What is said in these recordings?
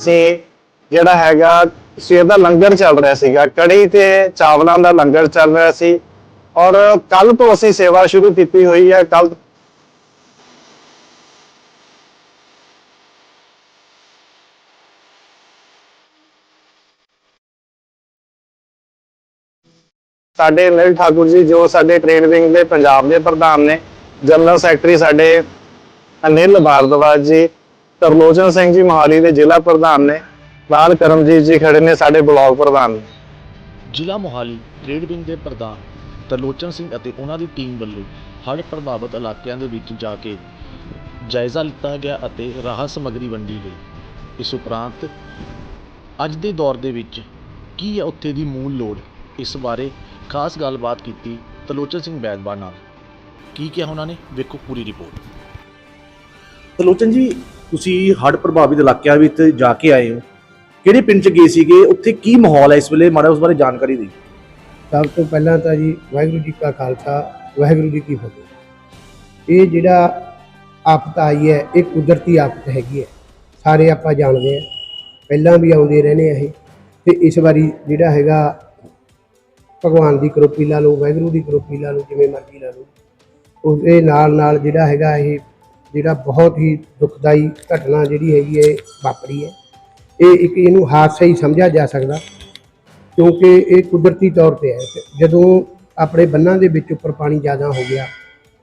ਸੀ, ਜਿਹੜਾ ਹੈਗਾ ਸਵੇਰ ਦਾ ਲੰਗਰ ਚੱਲ ਰਿਹਾ ਸੀਗਾ। ਕੜੀ ਤੇ ਚਾਵਲਾਂ ਦਾ ਲੰਗਰ ਚੱਲ ਰਿਹਾ ਸੀ। ਔਰ ਕੱਲ ਤੋਂ ਅਸੀਂ ਸੇਵਾ ਸ਼ੁਰੂ ਕੀਤੀ ਹੋਈ ਹੈ, ਕੱਲ ਸਾਡੇ ਅਨਿਲ ਠਾਕੁਰ ਜੀ, ਜੋ ਸਾਡੇ ਟ੍ਰੇਨ ਵਿੰਗ ਦੇ ਪੰਜਾਬ ਦੇ ਪ੍ਰਧਾਨ ਨੇ ਜਨਰਲ ਸੈਕਟਰੀ ਸਾਡੇ ਅਨਿਲ ਭਾਰਦਵਾਜ ਜੀ ਤਰਲੋਚਨ ਸਿੰਘ ਜੀ ਮੋਹਾਲੀ ਦੇ ਜ਼ਿਲ੍ਹਾ ਪ੍ਰਧਾਨ ਨੇ। ਲਾਲ ਕਰਮਜੀਤ ਜੀ ਖੜੇ ਨੇ ਸਾਡੇ ਬਲਾਕ ਪ੍ਰਧਾਨ। ਨੇ ਜ਼ਿਲ੍ਹਾ ਮੋਹਾਲੀ ਟ੍ਰੇਡ ਵਿੰਗ ਦੇ ਪ੍ਰਧਾਨ ਤਰਲੋਚਨ ਸਿੰਘ ਅਤੇ ਉਹਨਾਂ ਦੀ ਟੀਮ ਵੱਲੋਂ ਹੜ੍ਹ ਪ੍ਰਭਾਵਿਤ ਇਲਾਕਿਆਂ ਦੇ ਵਿੱਚ ਜਾ ਕੇ ਜਾਇਜ਼ਾ ਲਿੱਤਾ ਗਿਆ ਅਤੇ ਰਾਹਤ ਸਮੱਗਰੀ ਵੰਡੀ ਗਈ। ਇਸ ਉਪਰੰਤ ਅੱਜ ਦੇ ਦੌਰ ਦੇ ਵਿੱਚ ਕੀ ਹੈ ਉੱਥੇ ਦੀ ਮੂਲ ਲੋੜ? ਇਸ ਬਾਰੇ ਖਾਸ ਗੱਲਬਾਤ ਕੀਤੀ ਤਰਲੋਚਨ ਸਿੰਘ ਬੈਦਬਾ ਨਾਲ। ਕੀ ਕਿਹਾ ਉਹਨਾਂ ਨੇ? ਵੇਖੋ ਪੂਰੀ ਰਿਪੋਰਟ। ਤਲੋਚਨ ਜੀ ਤੁਸੀਂ ਹੜ੍ਹ ਪ੍ਰਭਾਵਿਤ ਇਲਾਕਿਆਂ ਵਿੱਚ ਜਾ ਕੇ ਆਏ ਹੋ, ਕਿਹੜੇ ਪਿੰਡ 'ਚ ਗਏ ਸੀਗੇ, ਉੱਥੇ ਕੀ ਮਾਹੌਲ ਹੈ ਇਸ ਵੇਲੇ, ਮਾੜਾ ਉਸ ਬਾਰੇ ਜਾਣਕਾਰੀ ਦਿਓ। ਸਭ ਤੋਂ ਪਹਿਲਾਂ ਤਾਂ ਜੀ, ਵਾਹਿਗੁਰੂ ਜੀ ਕਾ ਖਾਲਸਾ, ਵਾਹਿਗੁਰੂ ਜੀ ਕੀ ਫਤਿਹ। ਇਹ ਜਿਹੜਾ ਆਫਤ ਆਈ ਹੈ, ਇਹ ਕੁਦਰਤੀ ਆਫਤ ਹੈਗੀ ਹੈ। ਸਾਰੇ ਆਪਾਂ ਜਾਣਦੇ ਆ ਪਹਿਲਾਂ ਵੀ ਆਉਂਦੇ ਰਹਿੰਦੇ ਆ ਇਹ। ਤੇ ਇਸ ਵਾਰੀ ਜਿਹੜਾ ਹੈਗਾ, ਭਗਵਾਨ ਦੀ ਕਰੋਪੀ ਲਾ ਲਓ, ਵਾਹਿਗੁਰੂ ਦੀ ਕਰੋਪੀ ਲਾ ਲਓ, ਜਿਵੇਂ ਮਰਜ਼ੀ ਲਾ ਲਓ। ਉਹਦੇ ਨਾਲ ਨਾਲ ਜਿਹੜਾ ਹੈਗਾ ਇਹ ਜਿਹੜਾ ਬਹੁਤ ਹੀ ਦੁਖਦਾਈ ਘਟਨਾ ਜਿਹੜੀ ਹੈਗੀ ਹੈ ਵਾਪਰੀ ਹੈ। ਇਹ ਇੱਕ ਇਹਨੂੰ ਹਾਦਸਾ ਹੀ ਸਮਝਿਆ ਜਾ ਸਕਦਾ, ਕਿਉਂਕਿ ਇਹ ਕੁਦਰਤੀ ਤੌਰ ਤੇ ਹੈ। ਜਦੋਂ ਆਪਣੇ ਬੰਨਾਂ ਦੇ ਵਿੱਚ ਉੱਪਰ ਪਾਣੀ ਜ਼ਿਆਦਾ ਹੋ ਗਿਆ,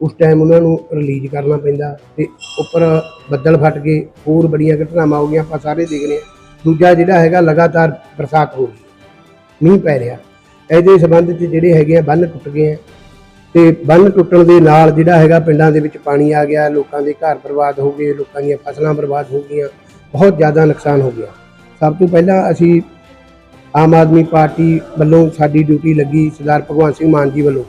ਉਸ ਟਾਈਮ ਉਹਨਾਂ ਨੂੰ ਰਿਲੀਜ਼ ਕਰਨਾ ਪੈਂਦਾ ਤੇ ਉੱਪਰ ਬੱਦਲ ਫਟ ਗਏ, ਹੋਰ ਬੜੀਆਂ ਘਟਨਾਵਾਂ ਹੋ ਗਈਆਂ, ਆਪਾਂ ਸਾਰੇ ਦੇਖ ਹਾਂ। ਦੂਜਾ ਜਿਹੜਾ ਹੈਗਾ, ਲਗਾਤਾਰ ਬਰਸਾਤ ਹੋ ਰਹੀ ਮੀਂਹ ਪੈ ਰਿਹਾ। ਇਹਦੇ ਸੰਬੰਧ 'ਚ ਜਿਹੜੇ ਹੈਗੇ ਆ, ਬੰਨ ਟੁੱਟ ਗਏ ਆ। ਤੇ ਬੰਨ ਟੁੱਟਣ ਦੇ ਨਾਲ ਜਿਹੜਾ ਹੈਗਾ ਪਿੰਡਾਂ ਦੇ ਵਿੱਚ ਪਾਣੀ ਆ ਗਿਆ, ਲੋਕਾਂ ਦੇ ਘਰ ਬਰਬਾਦ ਹੋ ਗਏ, ਲੋਕਾਂ ਦੀਆਂ ਫਸਲਾਂ ਬਰਬਾਦ ਹੋ ਗਈਆਂ, ਬਹੁਤ ਜ਼ਿਆਦਾ ਨੁਕਸਾਨ ਹੋ ਗਿਆ। ਸਭ ਤੋਂ ਪਹਿਲਾਂ ਅਸੀਂ ਆਮ ਆਦਮੀ ਪਾਰਟੀ ਵੱਲੋਂ ਸਾਡੀ ਡਿਊਟੀ ਲੱਗੀ ਸਰਦਾਰ ਭਗਵੰਤ ਸਿੰਘ ਮਾਨ ਜੀ ਵੱਲੋਂ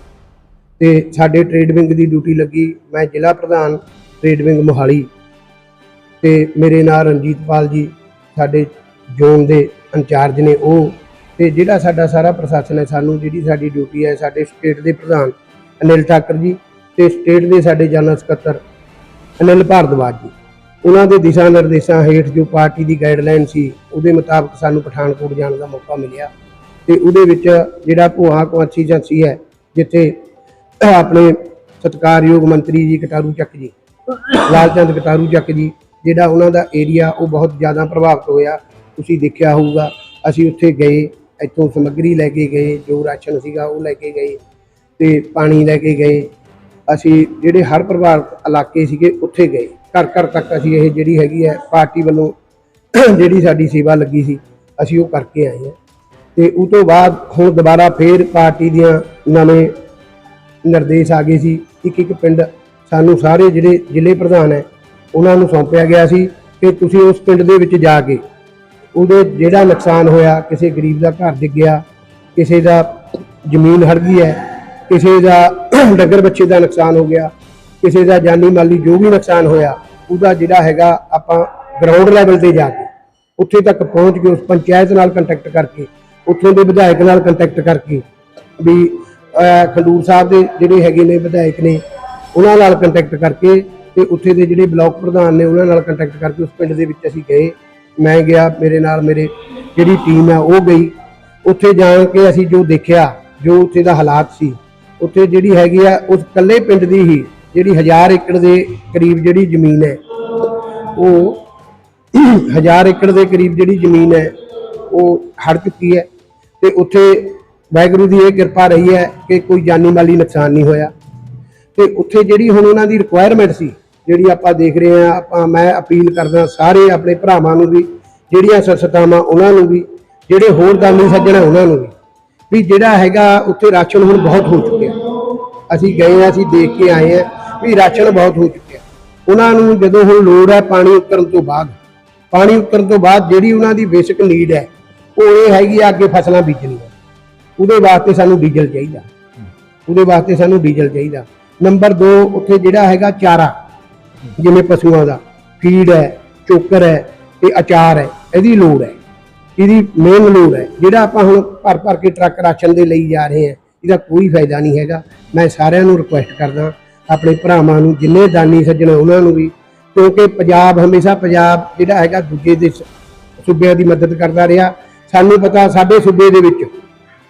ਤੇ ਸਾਡੇ ਟ੍ਰੇਡ ਵਿੰਗ ਦੀ ਡਿਊਟੀ ਲੱਗੀ, ਮੈਂ ਜ਼ਿਲ੍ਹਾ ਪ੍ਰਧਾਨ ਟ੍ਰੇਡ ਵਿੰਗ ਮੋਹਾਲੀ ਤੇ ਮੇਰੇ ਨਾਲ ਰਣਜੀਤਪਾਲ ਜੀ, ਸਾਡੇ ਜ਼ੋਨ ਦੇ ਇੰਚਾਰਜ ਨੇ ਉਹ ਤੇ ਜਿਹੜਾ ਸਾਡਾ ਸਾਰਾ ਪ੍ਰਸ਼ਾਸਨ ਹੈ, ਸਾਨੂੰ ਜਿਹੜੀ ਸਾਡੀ ਡਿਊਟੀ ਹੈ, ਸਾਡੇ ਸਟੇਟ ਦੇ ਪ੍ਰਧਾਨ ਅਨਿਲ ਠਾਕਰ ਜੀ ਤੇ ਸਟੇਟ ਦੇ ਸਾਡੇ ਜਨਰਲ ਸਕੱਤਰ ਅਨਿਲ ਭਾਰਦਵਾਜ ਜੀ। ਉਹਨਾਂ ਦੇ ਦਿਸ਼ਾ ਨਿਰਦੇਸ਼ਾਂ ਹੇਠ ਜੋ ਪਾਰਟੀ ਦੀ ਗਾਈਡਲਾਈਨ ਸੀ, ਉਹਦੇ ਮੁਤਾਬਕ ਸਾਨੂੰ ਪਠਾਨਕੋਟ ਜਾਣ ਦਾ ਮੌਕਾ ਮਿਲਿਆ ਤੇ ਉਹਦੇ ਵਿੱਚ ਜਿਹੜਾ ਭੂਆ ਕੁਆਂਚੀ ਏਜੰਸੀ ਹੈ, ਜਿੱਥੇ ਆਪਣੇ ਸਤਿਕਾਰਯੋਗ ਮੰਤਰੀ ਜੀ ਕਟਾਰੂ ਚੱਕ ਜੀ ਲਾਲਚੰਦ ਕਟਾਰੂ ਚੱਕ ਜੀ, ਜਿਹੜਾ ਉਹਨਾਂ ਦਾ ਏਰੀਆ ਉਹ ਬਹੁਤ ਜ਼ਿਆਦਾ ਪ੍ਰਭਾਵਿਤ ਹੋਇਆ। ਤੁਸੀਂ ਦੇਖਿਆ ਹੋਊਗਾ, ਅਸੀਂ ਉੱਥੇ ਗਏ, ਇੱਥੋਂ ਸਮੱਗਰੀ ਲੈ ਕੇ ਗਏ, ਜੋ ਰਾਸ਼ਨ ਸੀਗਾ ਉਹ ਲੈ ਕੇ ਗਏ। ਤੇ ਪਾਣੀ ਲੈ ਕੇ ਗਏ। ਅਸੀਂ ਜਿਹੜੇ ਹਰ ਪ੍ਰਭਾਵਿਤ ਇਲਾਕੇ ਸੀਗੇ, ਉੱਥੇ ਗਏ। ਘਰ ਘਰ ਤੱਕ ਅਸੀਂ ਇਹ ਜਿਹੜੀ ਹੈਗੀ ਹੈ, ਪਾਰਟੀ ਵੱਲੋਂ ਜਿਹੜੀ ਸਾਡੀ ਸੇਵਾ ਲੱਗੀ ਸੀ, ਅਸੀਂ ਉਹ ਕਰਕੇ ਆਏ ਹਾਂ। ਤੇ ਉਸ ਤੋਂ ਬਾਅਦ ਹੁਣ ਦੁਬਾਰਾ ਫੇਰ ਪਾਰਟੀ ਦੀਆਂ ਨਵੇਂ ਨਿਰਦੇਸ਼ ਆ ਗਏ ਸੀ। ਇੱਕ ਇੱਕ ਪਿੰਡ ਸਾਨੂੰ ਸਾਰੇ ਜਿਹੜੇ ਜ਼ਿਲ੍ਹੇ ਪ੍ਰਧਾਨ ਹੈ, ਉਹਨਾਂ ਨੂੰ ਸੌਂਪਿਆ ਗਿਆ ਸੀ ਕਿ ਤੁਸੀਂ ਉਸ ਪਿੰਡ ਦੇ ਵਿੱਚ ਜਾ ਕੇ ਉਹਦੇ ਜਿਹੜਾ ਨੁਕਸਾਨ ਹੋਇਆ, ਕਿਸੇ ਗਰੀਬ ਦਾ ਘਰ ਡਿੱਗ ਗਿਆ, ਕਿਸੇ ਦਾ ਜ਼ਮੀਨ ਹੜ ਗਈ ਹੈ ਕਿਸੇ ਦਾ ਡੰਗਰ ਬੱਚੇ ਦਾ ਨੁਕਸਾਨ ਹੋ ਗਿਆ ਕਿਸੇ ਦਾ ਜਾਨੀ ਮਾਲੀ ਜੋ ਵੀ ਨੁਕਸਾਨ ਹੋਇਆ ਉਹਦਾ ਜਿਹੜਾ ਹੈਗਾ ਆਪਾਂ ਗਰਾਊਂਡ ਲੈਵਲ ਤੇ ਜਾ ਕੇ ਉੱਥੇ ਤੱਕ ਪਹੁੰਚ ਕੇ ਉਸ ਪੰਚਾਇਤ ਨਾਲ ਕੰਟੈਕਟ ਕਰਕੇ ਉੱਥੋਂ ਦੇ ਵਿਧਾਇਕ ਨਾਲ ਕੰਟੈਕਟ ਕਰਕੇ ਵੀ ਅਹ, ਖਡੂਰ ਸਾਹਿਬ ਦੇ ਜਿਹੜੇ ਹੈਗੇ ਨੇ ਵਿਧਾਇਕ ਨੇ ਉਹਨਾਂ ਨਾਲ ਕੰਟੈਕਟ ਕਰਕੇ ਤੇ ਉੱਥੇ ਦੇ ਜਿਹੜੇ ਬਲਾਕ ਪ੍ਰਧਾਨ ਨੇ ਉਹਨਾਂ ਨਾਲ ਕੰਟੈਕਟ ਕਰਕੇ ਉਸ ਪਿੰਡ ਦੇ ਵਿੱਚ ਅਸੀਂ ਗਏ। ਮੈਂ ਗਿਆ ਮੇਰੇ ਨਾਲ ਮੇਰੇ ਜਿਹੜੀ ਟੀਮ ਹੈ ਉਹ ਗਈ। ਉੱਥੇ ਜਾ ਕੇ ਅਸੀਂ ਜੋ ਦੇਖਿਆ ਜੋ ਉੱਥੇ ਦਾ ਹਾਲਾਤ ਸੀ ਉੱਥੇ ਜਿਹੜੀ ਹੈਗੀ ਆ, ਉਸ ਇਕੱਲੇ ਪਿੰਡ ਦੀ ਹੀ ਜਿਹੜੀ 1000 ਏਕੜ ਦੇ ਕਰੀਬ ਜਿਹੜੀ ਜ਼ਮੀਨ ਹੈ, ਉਹ 1000 ਏਕੜ ਦੇ ਕਰੀਬ ਜਿਹੜੀ ਜ਼ਮੀਨ ਹੈ, ਉਹ ਹੜ ਚੁੱਕੀ ਹੈ ਤੇ ਉੱਥੇ ਵਾਹਿਗੁਰੂ ਦੀ ਇਹ ਕਿਰਪਾ ਰਹੀ ਹੈ ਕਿ ਕੋਈ ਜਾਨੀ ਮਾਲੀ ਨੁਕਸਾਨ ਨਹੀਂ ਹੋਇਆ। ਤੇ ਉੱਥੇ ਜਿਹੜੀ ਹੁਣ ਉਹਨਾਂ ਦੀ ਰਿਕੁਆਇਰਮੈਂਟ ਸੀ, ਜਿਹੜੀ ਆਪਾਂ ਦੇਖ ਰਹੇ ਆ ਆਪਾਂ ਮੈਂ ਅਪੀਲ ਕਰਦਾ ਸਾਰੇ ਆਪਣੇ ਭਰਾਵਾਂ ਨੂੰ ਵੀ, ਜਿਹੜੀਆਂ ਸੰਸਥਾਵਾਂ ਉਹਨਾਂ ਨੂੰ ਵੀ, ਜਿਹੜੇ ਹੋਰ ਦਾਨੀ ਸੱਜਣ ਆ ਉਹਨਾਂ ਨੂੰ ਵੀ ਵੀ ਜਿਹੜਾ ਹੈਗਾ ਉੱਥੇ ਰਾਸ਼ਨ ਹੁਣ ਬਹੁਤ ਹੋ ਚੁੱਕਿਆ। ਅਸੀਂ ਗਏ ਆ ਅਸੀਂ ਦੇਖ ਕੇ ਆਏ ਆ ਵੀ ਰਾਸ਼ਨ ਬਹੁਤ ਹੋ ਚੁੱਕਿਆ। ਉਹਨਾਂ ਨੂੰ ਜਦੋਂ ਹੁਣ ਲੋੜ ਹੈ ਪਾਣੀ ਉਤਰਨ ਤੋਂ ਬਾਅਦ, ਪਾਣੀ ਉਤਰਨ ਤੋਂ ਬਾਅਦ ਜਿਹੜੀ ਉਹਨਾਂ ਦੀ ਬੇਸਿਕ ਨੀਡ ਹੈ, ਉਹ ਇਹ ਹੈਗੀ ਆ ਅੱਗੇ ਫਸਲਾਂ ਬੀਜਣੀਆਂ। ਉਹਦੇ ਵਾਸਤੇ ਸਾਨੂੰ ਡੀਜ਼ਲ ਚਾਹੀਦਾ। ਉਹਦੇ ਵਾਸਤੇ ਸਾਨੂੰ ਡੀਜ਼ਲ ਚਾਹੀਦਾ। ਨੰਬਰ 2 ਉੱਥੇ ਜਿਹੜਾ ਹੈਗਾ ਚਾਰਾ, ਜਿਵੇਂ ਪਸ਼ੂਆਂ ਦਾ, ਫੀਡ ਹੈ, ਚੋਕਰ ਹੈ ਤੇ ਅਚਾਰ ਹੈ, ਇਹਦੀ ਲੋੜ ਹੈ। ਇਹਦੀ ਮੇਨ ਲੋੜ ਹੈ। ਜਿਹੜਾ ਆਪਾਂ ਹੁਣ ਭਰ ਭਰ ਕੇ ਟਰੱਕ ਰਾਸ਼ਨ ਦੇ ਲਈ ਜਾ ਰਹੇ ਹਾਂ, ਇਹਦਾ ਕੋਈ ਫਾਇਦਾ ਨਹੀਂ ਹੈਗਾ। ਮੈਂ ਸਾਰਿਆਂ ਨੂੰ ਰਿਕੁਐਸਟ ਕਰਦਾ, ਆਪਣੇ ਭਰਾਵਾਂ ਨੂੰ, ਜਿੰਨੇ ਦਾਨੀ ਸੱਜਣ ਉਹਨਾਂ ਨੂੰ ਵੀ। ਕਿਉਂਕਿ ਪੰਜਾਬ, ਹਮੇਸ਼ਾ ਪੰਜਾਬ ਜਿਹੜਾ ਹੈਗਾ ਦੂਜੇ ਦੇ ਸੂਬਿਆਂ ਦੀ ਮਦਦ ਕਰਦਾ ਰਿਹਾ। ਸਾਨੂੰ ਪਤਾ, ਸਾਡੇ ਸੂਬੇ ਦੇ ਵਿੱਚ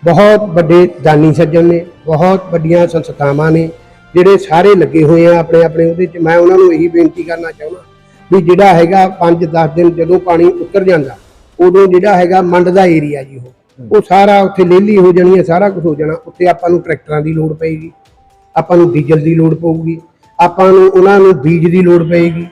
ਬਹੁਤ ਵੱਡੇ ਦਾਨੀ ਸੱਜਣ ਨੇ, ਬਹੁਤ ਵੱਡੀਆਂ ਸੰਸਥਾਵਾਂ ਨੇ, ਜਿਹੜੇ ਸਾਰੇ ਲੱਗੇ ਹੋਏ ਆ ਆਪਣੇ ਆਪਣੇ ਉਹਦੇ ਚ। ਮੈਂ ਉਹਨਾਂ ਨੂੰ ਇਹੀ ਬੇਨਤੀ ਕਰਨਾ ਚਾਹੁੰਦਾ ਵੀ ਜਿਹੜਾ ਹੈਗਾ 5-10 ਦਿਨ ਜਦੋਂ ਪਾਣੀ ਉਤਰ ਜਾਂਦਾ ਉਦੋਂ ਜਿਹੜਾ ਹੈਗਾ ਮੰਡ ਦਾ ਏਰੀਆ ਜੀ ਉਹ। ਉਹ ਸਾਰਾ ਉੱਥੇ ਲੇਲੀ ਹੋ ਜਾਣੀ ਹੈ ਸਾਰਾ ਕੁਝ ਹੋ ਜਾਣਾ। ਉੱਥੇ ਆਪਾਂ ਨੂੰ ਟਰੈਕਟਰਾਂ ਦੀ ਲੋੜ ਪਏਗੀ। ਆਪਾਂ ਨੂੰ ਡੀਜ਼ਲ ਦੀ ਲੋੜ ਪਊਗੀ। ਆਪਾਂ ਨੂੰ ਉਹਨਾਂ ਨੂੰ ਬੀਜ ਦੀ ਲੋੜ ਪਏਗੀ।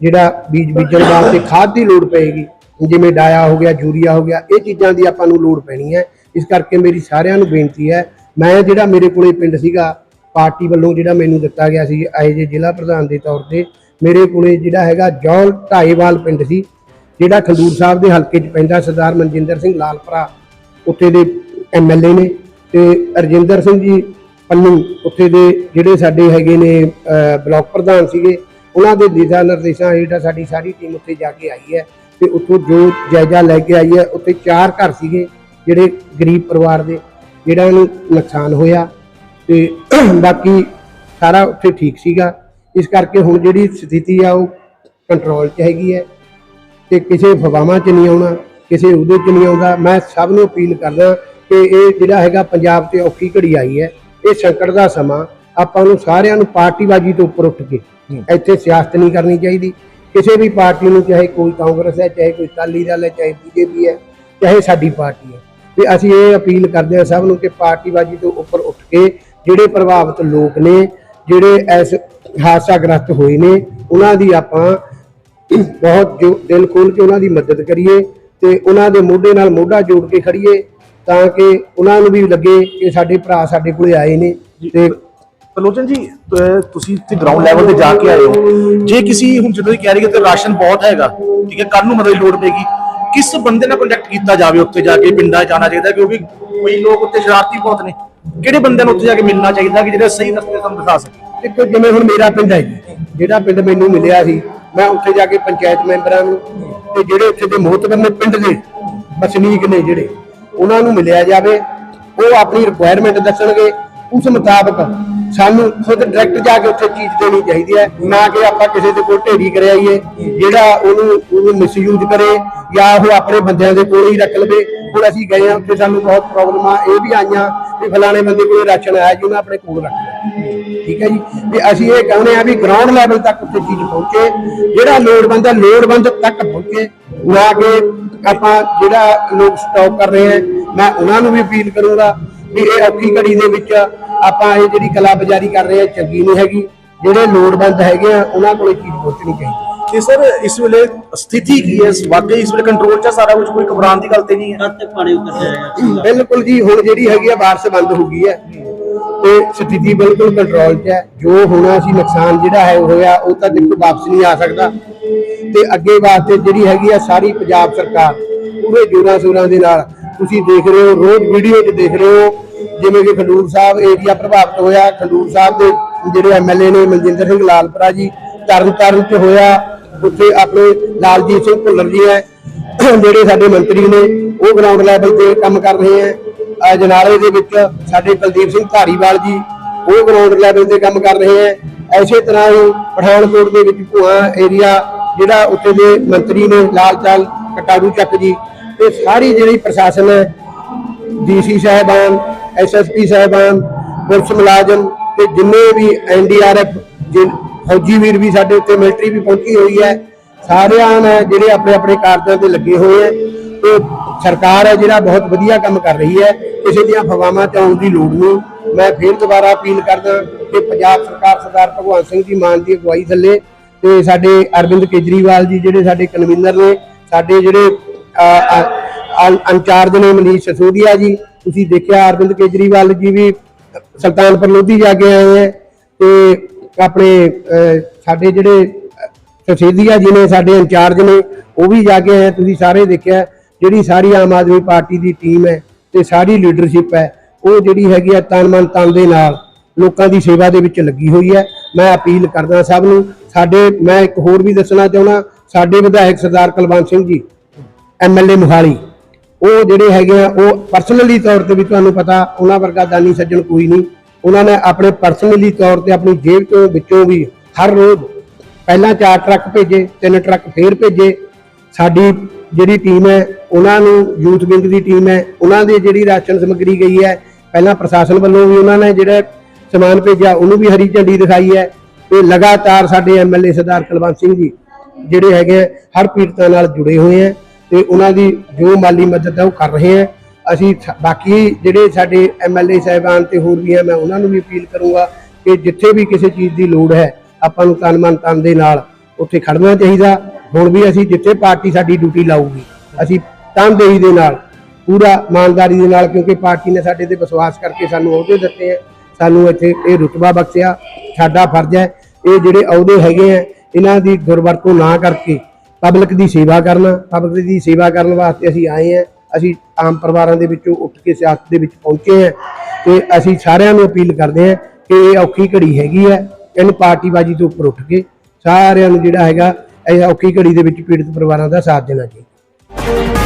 ਜਿਹੜਾ ਬੀਜ ਬੀਜਣ ਵਾਸਤੇ ਖਾਦ ਦੀ ਲੋੜ ਪਏਗੀ। ਜਿਵੇਂ ਡਾਇਆ ਹੋ ਗਿਆ ਯੂਰੀਆ ਹੋ ਗਿਆ ਇਹ ਚੀਜ਼ਾਂ ਦੀ ਆਪਾਂ ਨੂੰ ਲੋੜ ਪੈਣੀ ਹੈ। ਇਸ ਕਰਕੇ ਮੇਰੀ ਸਾਰਿਆਂ ਨੂੰ ਬੇਨਤੀ ਹੈ ਮੈਂ ਜਿਹੜਾ ਮੇਰੇ ਕੋਲੇ ਪਿੰਡ ਸੀਗਾ ਪਾਰਟੀ ਵੱਲੋਂ ਜਿਹੜਾ ਮੈਨੂੰ ਦਿੱਤਾ ਗਿਆ ਸੀ ਆਏ ਜੇ ਜ਼ਿਲ੍ਹਾ ਪ੍ਰਧਾਨ ਦੇ ਤੌਰ ਤੇ ਮੇਰੇ ਕੋਲੇ ਜਿਹੜਾ ਹੈਗਾ ਜੌਲ ਢਾਈਵਾਲ ਪਿੰਡ ਸੀ ਜਿਹੜਾ ਖੰਡੂਰ ਸਾਹਿਬ ਦੇ ਹਲਕੇ 'ਚ ਪੈਂਦਾ ਸਰਦਾਰ ਮਨਜਿੰਦਰ ਸਿੰਘ ਲਾਲਪਰਾ ਉੱਥੇ ਦੇ ਐਮਐਲਏ ਨੇ ਤੇ ਰਜਿੰਦਰ ਸਿੰਘ ਜੀ ਪੰਨੂ ਉੱਥੇ ਦੇ ਜਿਹੜੇ ਸਾਡੇ ਹੈਗੇ ਨੇ ਅਹ, ਬਲਾਕ ਪ੍ਰਧਾਨ ਸੀਗੇ ਉਹਨਾਂ ਦੇ ਦਿਸ਼ਾ ਨਿਰਦੇਸ਼ਾਂ ਹੇਠ ਸਾਡੀ ਸਾਰੀ ਟੀਮ ਉੱਥੇ ਜਾ ਕੇ ਆਈ ਹੈ ਤੇ ਉੱਥੋਂ ਜੋ ਜਾਇਜ਼ਾ ਲੈ ਕੇ ਆਈ ਹੈ ਉੱਥੇ ਚਾਰ ਘਰ ਸੀਗੇ ਜਿਹੜੇ ਗਰੀਬ ਪਰਿਵਾਰ ਦੇ ਜਿਹੜਾ ਨੂੰ ਨੁਕਸਾਨ ਹੋਇਆ ਤੇ ਬਾਕੀ ਸਾਰਾ ਉੱਥੇ ਠੀਕ ਸੀਗਾ। ਇਸ ਕਰਕੇ ਹੁਣ ਜਿਹੜੀ ਸਥਿਤੀ ਆ ਉਹ ਕੰਟਰੋਲ 'ਚ ਹੈਗੀ ਹੈ। ਤੇ ਕਿਸੇ ਫਵਾਵਾਂ 'ਚ ਨਹੀਂ ਆਉਣਾ ਕਿਸੇ ਉਹਦੇ 'ਚ ਨਹੀਂ ਆਉਂਦਾ। ਮੈਂ ਸਭ ਨੂੰ ਅਪੀਲ ਕਰਦਾ ਕਿ ਇਹ ਜਿਹੜਾ ਹੈਗਾ ਪੰਜਾਬ ਤੇ ਔਖੀ ਘੜੀ ਆਈ ਹੈ ਇਹ ਸੰਕਟ ਦਾ ਸਮਾਂ ਆਪਾਂ ਨੂੰ ਸਾਰਿਆਂ ਨੂੰ ਪਾਰਟੀਬਾਜ਼ੀ ਤੋਂ ਉੱਪਰ ਉੱਠ ਕੇ ਇੱਥੇ ਸਿਆਸਤ ਨਹੀਂ ਕਰਨੀ ਚਾਹੀਦੀ। ਕਿਸੇ ਵੀ ਪਾਰਟੀ ਨੂੰ ਚਾਹੇ ਕੋਈ ਕਾਂਗਰਸ ਹੈ ਚਾਹੇ ਕੋਈ ਅਕਾਲੀ ਦਲ ਹੈ ਚਾਹੇ ਬੀਜੇਪੀ ਹੈ ਚਾਹੇ ਸਾਡੀ ਪਾਰਟੀ ਹੈ। ਤੇ ਅਸੀਂ ਇਹ ਅਪੀਲ ਕਰਦੇ ਹਾਂ ਸਭ ਨੂੰ ਕਿ ਪਾਰਟੀਬਾਜ਼ੀ ਤੋਂ ਉੱਪਰ ਉੱਠ ਕੇ ਜਿਹੜੇ ਪ੍ਰਭਾਵਿਤ ਲੋਕ ਨੇ ਜਿਹੜੇ ਇਸ ਹਾਦਸਾਗ੍ਰਸਤ ਹੋਏ ਨੇ ਉਹਨਾਂ ਦੀ ਆਪਾਂ ਬਹੁਤ ਜੋ ਦਿਲ ਖੋਲ ਕੇ ਉਹਨਾਂ ਦੀ ਮਦਦ ਕਰੀਏ ਤੇ ਉਹਨਾਂ ਦੇ ਮੋਢੇ ਨਾਲ ਮੋਢਾ ਜੋੜ ਕੇ ਖੜੀਏ ਤਾਂ ਕਿ ਉਹਨਾਂ ਨੂੰ ਵੀ ਲੱਗੇ ਕਿ ਸਾਡੇ ਭਰਾ ਸਾਡੇ ਕੋਲੇ ਆਏ ਨੇ ਤੇ ਤਲੋਚਨ ਜੀ ਤੁਸੀਂ ਤੇ ਗਰਾਊਂਡ ਲੈਵਲ ਤੇ ਜਾ ਕੇ ਆਏ ਹੋ। ਜੇ ਕਿਸੇ ਹੁਣ ਜਦੋਂ ਇਹ ਕਹਿ ਰਹੀ ਹੈ ਤੇ ਰਾਸ਼ਨ ਬਹੁਤ ਹੈਗਾ ਠੀਕ ਹੈ ਕੱਲ ਨੂੰ ਮਦਦ ਦੀ ਲੋੜ ਪੈਗੀ ਕਿਸ ਬੰਦੇ ਨਾਲ ਕੰਟੈਕਟ ਕੀਤਾ ਜਾਵੇ ਉੱਥੇ ਜਾ ਕੇ ਪਿੰਡਾਂ ਜਾਣਾ ਚਾਹੀਦਾ ਕਿਉਂਕਿ ਕੋਈ ਲੋਕ ਉੱਥੇ ਸ਼ਰਾਰਤੀ ਬਹੁਤ ਨੇ। ਕਿਹੜੇ ਬੰਦੇ ਨੂੰ ਉੱਥੇ ਜਾ ਕੇ ਮਿਲਣਾ ਚਾਹੀਦਾ ਕਿ ਜਿਹੜਾ ਸਹੀ ਰਸਤੇ ਤੁਹਾਨੂੰ ਦਿਖਾ ਸਕੇ ਦੇਖੋ ਜਿਵੇਂ ਹੁਣ ਮੇਰਾ ਪਿੰਡ ਹੈ ਜਿਹੜਾ ਪਿੰਡ ਮੈਨੂੰ ਮਿਲਿਆ ਸੀ ਮੈਂ ਉੱਥੇ ਜਾ ਕੇ ਪੰਚਾਇਤ ਮੈਂਬਰਾਂ ਨੂੰ ਤੇ ਜਿਹੜੇ ਉੱਥੇ ਦੇ ਮੋਹਤਬਰ ਨੇ ਪਿੰਡ ਦੇ ਵਸਨੀਕ ਨੇ ਜਿਹੜੇ, ਉਹਨਾਂ ਨੂੰ ਮਿਲਿਆ ਜਾਵੇ, ਉਹ ਆਪਣੀ ਰਿਕੁਆਇਰਮੈਂਟ ਦੱਸਣਗੇ, ਉਸ ਮੁਤਾਬਕ ਸਾਨੂੰ ਖੁਦ ਡਾਇਰੈਕਟ ਜਾ ਕੇ ਉੱਥੇ ਚੀਜ਼ ਦੇਣੀ ਚਾਹੀਦੀ ਹੈ, ਨਾ ਕਿ ਆਪਾਂ ਕਿਸੇ ਦੇ ਕੋਲ ਢੇਰੀ ਕਰਾਈਏ, ਜਿਹੜਾ ਉਹਨੂੰ ਉਹਨੂੰ ਮਿਸਯੂਜ਼ ਕਰੇ, ਜਾਂ ਉਹ ਆਪਣੇ ਬੰਦਿਆਂ ਦੇ ਕੋਲ ਹੀ ਰੱਖ ਲਵੇ। ਹੁਣ ਅਸੀਂ ਗਏ ਆ ਉੱਥੇ ਸਾਨੂੰ ਬਹੁਤ ਪ੍ਰੋਬਲਮਾਂ ਇਹ ਵੀ ਆਈਆਂ ਵੀ ਫਲਾਣੇ ਬੰਦੇ ਕੋਲੇ ਰਾਸ਼ਨ ਆਇਆ ਜੀ, ਉਹਨੇ ਆਪਣੇ ਕੋਲ ਰੱਖ ਲਿਆ। ਠੀਕ ਹੈ ਜੀ? ਵੀ ਅਸੀਂ ਇਹ ਕਹਿੰਦੇ ਆ ਵੀ ਗਰਾਊਂਡ ਲੈਵਲ ਤੱਕ ਉੱਥੇ ਚੀਜ਼ ਪਹੁੰਚੇ ਜਿਹੜਾ ਲੋੜਵੰਦ ਹੈ ਲੋੜਵੰਦ ਤੱਕ ਪਹੁੰਚੇ। ਨਾ ਕਿ ਆਪਾਂ ਜਿਹੜਾ ਲੋਕ ਸਟਾਕ ਕਰ ਰਹੇ ਆ ਮੈਂ ਉਹਨਾਂ ਨੂੰ ਵੀ ਅਪੀਲ ਕਰੂੰਗਾ ਵੀ ਇਹ ਔਖੀ ਘੜੀ ਦੇ ਵਿੱਚ ਆਪਾਂ ਇਹ ਜਿਹੜੀ ਕਲਾ ਬਾਜ਼ਾਰੀ ਕਰ ਰਹੇ ਆ ਚੰਗੀ ਨਹੀਂ ਹੈਗੀ। ਜਿਹੜੇ ਲੋੜਵੰਦ ਹੈਗੇ ਆ ਉਹਨਾਂ ਕੋਲੇ ਚੀਜ਼ ਪਹੁੰਚਣੀ ਚਾਹੀਦੀ ਤੇ ਸਰ ਇਸ ਵੇਲੇ ਸਥਿਤੀ ਕੀ ਹੈ? ਵਾਕਈ ਇਸ ਵੇਲੇ ਕੰਟਰੋਲ 'ਚ ਸਾਰਾ ਕੁਝ ਕੋਈ ਘਬਰਾਉਣ ਦੀ ਗੱਲ ਤੇ ਨਹੀਂ ਹੈ? ਤੇ ਬਿਲਕੁਲ ਜੀ ਹੁਣ ਜਿਹੜੀ ਹੈਗੀ ਆ ਬਾਰਿਸ਼ ਬੰਦ ਹੋ ਗਈ ਹੈ। ਤੇ ਸਥਿਤੀ ਬਿਲਕੁਲ ਕੰਟਰੋਲ 'ਚ ਹੈ। ਜੋ ਹੋਣਾ ਸੀ ਨੁਕਸਾਨ ਜਿਹੜਾ ਹੈ ਹੋਇਆ, ਉਹ ਤਾਂ ਦੇਖੋ ਵਾਪਸ ਨਹੀਂ ਆ ਸਕਦਾ। ਤੇ ਅੱਗੇ ਵਾਸਤੇ ਜਿਹੜੀ ਹੈਗੀ ਆ ਸਾਰੀ ਪੰਜਾਬ ਸਰਕਾਰ, ਪੂਰੇ ਜੋਰਾਂ ਸ਼ੋਰਾਂ ਦੇ ਨਾਲ, ਤੁਸੀਂ ਦੇਖ ਰਹੇ ਹੋ, ਰੋਜ਼ ਵੀਡੀਓ 'ਚ ਦੇਖ ਰਹੇ ਹੋ, ਜਿਵੇਂ ਕਿ ਖਡੂਰ ਸਾਹਿਬ ਏਰੀਆ ਪ੍ਰਭਾਵਿਤ ਹੋਇਆ। ਖਡੂਰ ਸਾਹਿਬ ਦੇ ਜਿਹੜੇ ਐਮਐਲਏ ਨੇ ਮਨਜਿੰਦਰ ਸਿੰਘ ਲਾਲਪੁਰਾ ਜੀ ਤਰਨ ਤਾਰਨ 'ਚ ਹੋਇਆ। ਉੱਥੇ ਆਪਣੇ ਲਾਲਜੀਤ ਸਿੰਘ ਭੁੱਲਰ ਜੀ ਹੈ। ਜਿਹੜੇ ਸਾਡੇ ਮੰਤਰੀ ਨੇ, ਉਹ ਗਰਾਊਂਡ ਲੈਵਲ ਤੇ ਕੰਮ ਕਰ ਰਹੇ ਹੈ। ਜਨਾਲੇ ਦੇ ਵਿੱਚ ਸਾਡੇ ਕੁਲਦੀਪ ਸਿੰਘ ਧਾਰੀਵਾਲ ਜੀ, ਉਹ ਗਰਾਊਂਡ ਲੈਵਲ ਤੇ ਕੰਮ ਕਰ ਰਹੇ ਹੈ। ਐਸੇ ਤਰ੍ਹਾਂ ਹੀ ਪਠਾਨਕੋਟ ਦੇ ਵਿੱਚ ਭੂਆ ਏਰੀਆ ਜਿਹੜਾ ਉੱਥੇ ਦੇ ਮੰਤਰੀ ਨੇ ਲਾਲਚਾਲ ਕਟਾਰੂ ਚੱਕ ਜੀ ਇਹ ਸਾਰੀ ਜਿਹੜੀ ਪ੍ਰਸ਼ਾਸਨ ਹੈ ਡੀਸੀ ਸਾਹਿਬਾਨ ਐਸਐਸਪੀ ਸਾਹਿਬਾਨ, ਪੁਲਿਸ ਮੁਲਾਜ਼ਮ ਤੇ ਜਿੰਨੇ ਵੀ ਐਨਡੀਆਰਐਫ ਫੌਜੀ ਵੀਰ ਵੀ ਸਾਡੇ ਉੱਤੇ ਮਿਲਟਰੀ ਵੀ ਪਹੁੰਚੀ ਹੋਈ ਹੈ। ਸਾਰਿਆਂ ਨੇ ਜਿਹੜੇ ਆਪਣੇ ਆਪਣੇ ਕਾਰਜਾਂ ਤੇ ਲੱਗੇ ਹੋਏ ਹੈ। ਤੇ ਸਰਕਾਰ ਹੈ ਜਿਹੜਾ ਬਹੁਤ ਵਧੀਆ ਕੰਮ ਕਰ ਰਹੀ ਹੈ ਕਿਸੇ ਦੀਆਂ ਫਵਾਵਾਂ ਚ ਆਉਣ ਦੀ ਲੋੜ ਨਹੀਂ। ਮੈਂ ਫੇਰ ਦੁਬਾਰਾ ਅਪੀਲ ਕਰਦਾ ਕਿ ਪੰਜਾਬ ਸਰਕਾਰ ਸਰਦਾਰ ਭਗਵੰਤ ਸਿੰਘ ਜੀ ਮਾਨ ਦੀ ਅਗਵਾਈ ਥੱਲੇ ਤੇ ਸਾਡੇ ਅਰਵਿੰਦ ਕੇਜਰੀਵਾਲ ਜੀ ਜਿਹੜੇ ਸਾਡੇ ਕਨਵੀਨਰ ਨੇ ਸਾਡੇ ਜਿਹੜੇ ਅ, ਇੰਚਾਰਜ ਨੇ ਮਨੀਸ਼ ਸਸੋਦੀਆ ਜੀ ਤੁਸੀਂ ਦੇਖਿਆ ਅਰਵਿੰਦ ਕੇਜਰੀਵਾਲ ਜੀ ਵੀ ਸੁਲਤਾਨਪੁਰ ਲੋਧੀ ਜਾ ਕੇ ਆਏ ਹੈ ਤੇ ਆਪਣੇ ਸਾਡੇ ਜਿਹੜੇ ਅ, ਜੀ ਨੇ ਸਾਡੇ ਇੰਚਾਰਜ ਨੇ ਉਹ ਵੀ ਜਾ ਕੇ ਆਏ ਤੁਸੀਂ ਸਾਰੇ ਦੇਖਿਆ ਜਿਹੜੀ ਸਾਰੀ ਆਮ ਆਦਮੀ ਪਾਰਟੀ ਦੀ ਟੀਮ ਹੈ ਤੇ ਸਾਰੀ ਲੀਡਰਸ਼ਿਪ ਹੈ, ਉਹ ਜਿਹੜੀ ਹੈਗੀ ਆ ਤਨ ਮਨ ਤਨ ਦੇ ਨਾਲ ਲੋਕਾਂ ਦੀ ਸੇਵਾ ਦੇ ਵਿੱਚ ਲੱਗੀ ਹੋਈ ਹੈ। ਮੈਂ ਅਪੀਲ ਕਰਦਾ ਸਭ ਨੂੰ, ਸਾਡੇ, ਮੈਂ ਇੱਕ ਹੋਰ ਵੀ ਦੱਸਣਾ ਚਾਹੁੰਦਾ, ਸਾਡੇ ਵਿਧਾਇਕ ਸਰਦਾਰ ਕੁਲਵੰਤ ਸਿੰਘ ਜੀ ਐਮਐਲਏ ਮੁਹਾਲੀ, ਉਹ ਜਿਹੜੇ ਹੈਗੇ ਆ, ਉਹ ਪਰਸਨਲੀ ਤੌਰ ਤੇ ਵੀ ਤੁਹਾਨੂੰ ਪਤਾ, ਉਹਨਾਂ ਵਰਗਾ ਦਾਨੀ ਸੱਜਣ ਕੋਈ ਨਹੀਂ। ਉਹਨਾਂ ਨੇ ਆਪਣੇ ਪਰਸਨਲੀ ਤੌਰ ਤੇ ਆਪਣੀ ਜੇਬ ਤੋਂ ਵਿੱਚੋਂ ਵੀ ਹਰ ਰੋਜ਼ ਪਹਿਲਾਂ ਚਾਰ ਟਰੱਕ ਭੇਜੇ, ਤਿੰਨ ਟਰੱਕ ਫੇਰ ਭੇਜੇ। ਸਾਡੀ ਜਿਹੜੀ ਟੀਮ ਹੈ ਉਹਨਾਂ ਨੂੰ ਯੂਥ ਵਿੰਗ ਦੀ ਟੀਮ ਹੈ ਉਹਨਾਂ ਦੇ ਜਿਹੜੀ ਰਾਸ਼ਨ ਸਮੱਗਰੀ ਗਈ ਹੈ ਪਹਿਲਾਂ ਪ੍ਰਸ਼ਾਸਨ ਵੱਲੋਂ ਵੀ ਉਹਨਾਂ ਨੇ ਜਿਹੜਾ ਸਮਾਨ ਭੇਜਿਆ ਉਹਨੂੰ ਵੀ ਹਰੀ ਝੰਡੀ ਦਿਖਾਈ ਹੈ ਤੇ ਲਗਾਤਾਰ ਸਾਡੇ ਐਮਐਲਏ ਸਰਦਾਰ ਕੁਲਵੰਤ ਸਿੰਘ ਜੀ ਜਿਹੜੇ ਹੈਗੇ ਆ, ਹਰ ਪੀੜਤਾਂ ਨਾਲ ਜੁੜੇ ਹੋਏ ਹੈ ਤੇ ਉਹਨਾਂ ਦੀ ਜੋ ਮਾਲੀ ਮਦਦ ਹੈ ਉਹ ਕਰ ਰਹੇ ਹੈ ਅਸੀਂ ਬਾਕੀ ਜਿਹੜੇ ਸਾਡੇ ਐਮਐਲਏ ਸਾਹਿਬਾਨ ਤੇ ਹੋਰ ਵੀ ਆ ਮੈਂ ਉਹਨਾਂ ਨੂੰ ਵੀ ਅਪੀਲ ਕਰੂੰਗਾ ਕਿ ਜਿੱਥੇ ਵੀ ਕਿਸੇ ਚੀਜ਼ ਦੀ ਲੋੜ ਹੈ ਆਪਾਂ ਨੂੰ ਤਨ ਮਨ ਤਨ ਦੇ ਨਾਲ ਉੱਥੇ ਖੜਨਾ ਚਾਹੀਦਾ। ਹੁਣ ਵੀ ਅਸੀਂ ਜਿੱਥੇ ਪਾਰਟੀ ਸਾਡੀ ਡਿਊਟੀ ਲਾਊਗੀ, ਅਸੀਂ ਤਨਦੇਹੀ ਦੇ ਨਾਲ, ਪੂਰਾ ਇਮਾਨਦਾਰੀ ਦੇ ਨਾਲ, ਕਿਉਂਕਿ ਪਾਰਟੀ ਨੇ ਸਾਡੇ ਤੇ ਵਿਸ਼ਵਾਸ ਕਰਕੇ ਸਾਨੂੰ ਅਹੁਦੇ ਦਿੱਤੇ ਆ, ਸਾਨੂੰ ਇੱਥੇ ਇਹ ਰੁਤਬਾ ਬਖਸ਼ਿਆ, ਸਾਡਾ ਫਰਜ਼ ਹੈ, ਇਹ ਜਿਹੜੇ ਅਹੁਦੇ ਹੈਗੇ ਆ, ਇਹਨਾਂ ਦੀ ਦੁਰਵਰਤੋਂ ਨਾ ਕਰਕੇ ਪਬਲਿਕ ਦੀ ਸੇਵਾ ਕਰਨਾ, ਪਬਲਿਕ ਦੀ ਸੇਵਾ ਕਰਨ ਵਾਸਤੇ ਅਸੀਂ ਆਏ ਆ, ਅਸੀਂ ਆਮ ਪਰਿਵਾਰਾਂ ਦੇ ਵਿੱਚੋਂ ਉੱਠ ਕੇ ਸਿਆਸਤ ਦੇ ਵਿੱਚ ਪਹੁੰਚੇ ਆ, ਤੇ ਅਸੀਂ ਸਾਰਿਆਂ ਨੂੰ ਅਪੀਲ ਕਰਦੇ ਆ ਕਿ ਇਹ ਔਖੀ ਘੜੀ ਹੈਗੀ ਹੈ ਇਹਨੂੰ ਪਾਰਟੀਬਾਜ਼ੀ ਤੋਂ ਉੱਪਰ ਉੱਠ ਕੇ ਸਾਰਿਆਂ ਨੂੰ ਜਿਹੜਾ ਹੈਗਾ ਇਹ ਔਖੀ ਘੜੀ ਦੇ ਵਿੱਚ ਪੀੜਤ ਪਰਿਵਾਰਾਂ ਦਾ ਸਾਥ ਦੇਣਾ ਚਾਹੀਦਾ।